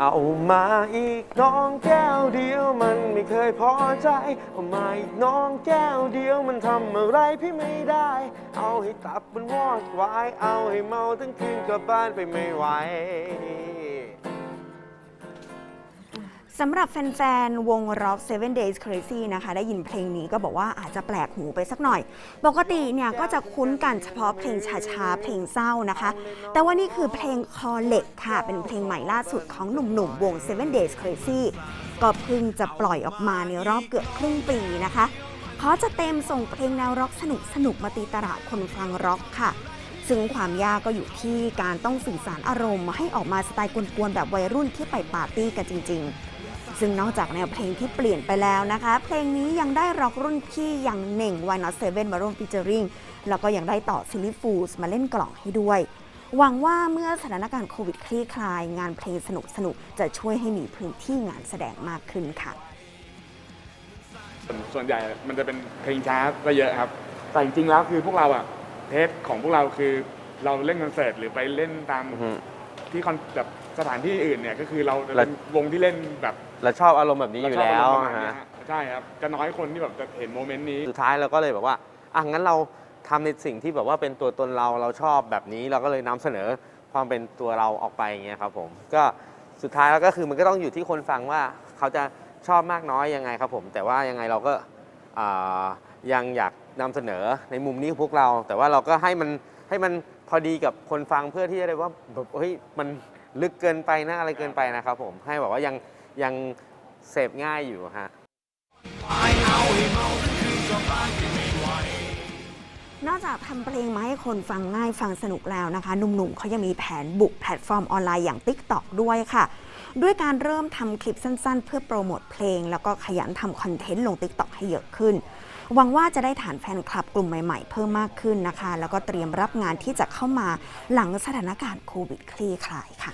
เอามาอีกน้องแก้วเดียวมันไม่เคยพอใจเอามาอีกน้องแก้วเดียวมันทำอะไรพี่ไม่ได้ เอาให้ตับมันวอดวาย เอาให้เมาทั้งคืนกลับบ้านไปไม่ไหว สำหรับแฟนๆ วง Rock Seven Days Crazy นะคะ ได้ยินเพลงนี้ก็บอกว่าอาจจะแปลกหูไปสักหน่อย ปกติเนี่ยก็จะคุ้นกันเฉพาะเพลงช้าๆ เพลงเศร้านะคะ แต่ว่านี่คือเพลงคอเล็กค่ะ เป็นเพลงใหม่ล่าสุดของหนุ่มๆ วง Seven Days Crazy ก็เพิ่งจะปล่อยออกมาในรอบเกือบครึ่งปีนะคะเขาจะเต็มส่งเพลงแนวร็อกสนุกๆมาตีตลาดคนฟังร็อกค่ะ ซึ่งความยากก็อยู่ที่การต้องสื่อสารอารมณ์ ให้ออกมาสไตล์กวนๆแบบวัยรุ่นที่ไปปาร์ตี้กันจริง ๆ ซึ่งนอกจากแนวเพลงที่เปลี่ยนไปแล้วนะคะ เพลงนี้ยังได้ร็อกรุ่นพี่อย่างเหน่ง Why Not Seven มาร่วมฟีเจอริงแล้วก็ยังได้ต่อซิลิฟูสมาเล่นกล่องให้ด้วย หวังว่าเมื่อสถานการณ์โควิดคลี่คลาย งานเพลงสนุกๆจะช่วยให้มีพื้นที่งานแสดงมากขึ้นค่ะส่วนส่วนใหญ่มันจะเป็นเพลงช้าซะเยอะครับ แต่จริงๆแล้วคือพวกเราอะ เทสของพวกเราคือเราเล่นคอนเสิร์ตหรือไปเล่นตามอือฮึที่คอนแบบสถานที่อื่นเนี่ยก็คือเราจะแล้เป็วนวงที่เล่นแบบเราชอบอารมณ์แบบนี้อยู่แล้วเราชอบประมาณเนี้ฮะยฮะใช่ครับจะน้อยคนที่แบบจะเห็นโมเมนต์นี้สุดท้ายเราก็เลยแบบว่าอะงั้นเราทำในสิ่งที่แบบว่าเป็นตัวตนเราเราชอบแบบนี้เราก็เลยนำเสนอความเป็นตัวเราออกไปอย่างเงี้ยครับผมก็สุดท้ายแล้วก็คือมันก็ต้องอยู่ที่คนฟังว่าเขาจะชอบมากน้อยยังไงครับผม แต่ว่ายังไงเราก็อ่า ยังอยากนำเสนอในมุมนี้ของพวกเรา แต่ว่าเราก็ให้มันให้มันพอดีกับคนฟังเพื่อที่จะได้ว่าแบบเฮ้ยมันลึกเกินไปนะอะไรเกินไปนะครับผมให้แบบว่ายังยังเสพง่ายอยู่ฮะ นอกจากทำเพลงมาให้คนฟังง่ายฟังสนุกแล้วนะคะหนุ่มๆเขายังมีแผนบุกแพลตฟอร์มออนไลน์อย่าง TikTok ด้วยค่ะ ด้วยการเริ่มทำคลิปสั้นๆ เพื่อโปรโมทเพลง แล้วก็ขยันทำคอนเทนต์ลง TikTok ให้เยอะขึ้น หวังว่าจะได้ฐานแฟนคลับกลุ่มใหม่ๆ เพิ่มมากขึ้นนะคะ แล้วก็เตรียมรับงานที่จะเข้ามาหลังสถานการณ์โควิดคลี่คลายค่ะ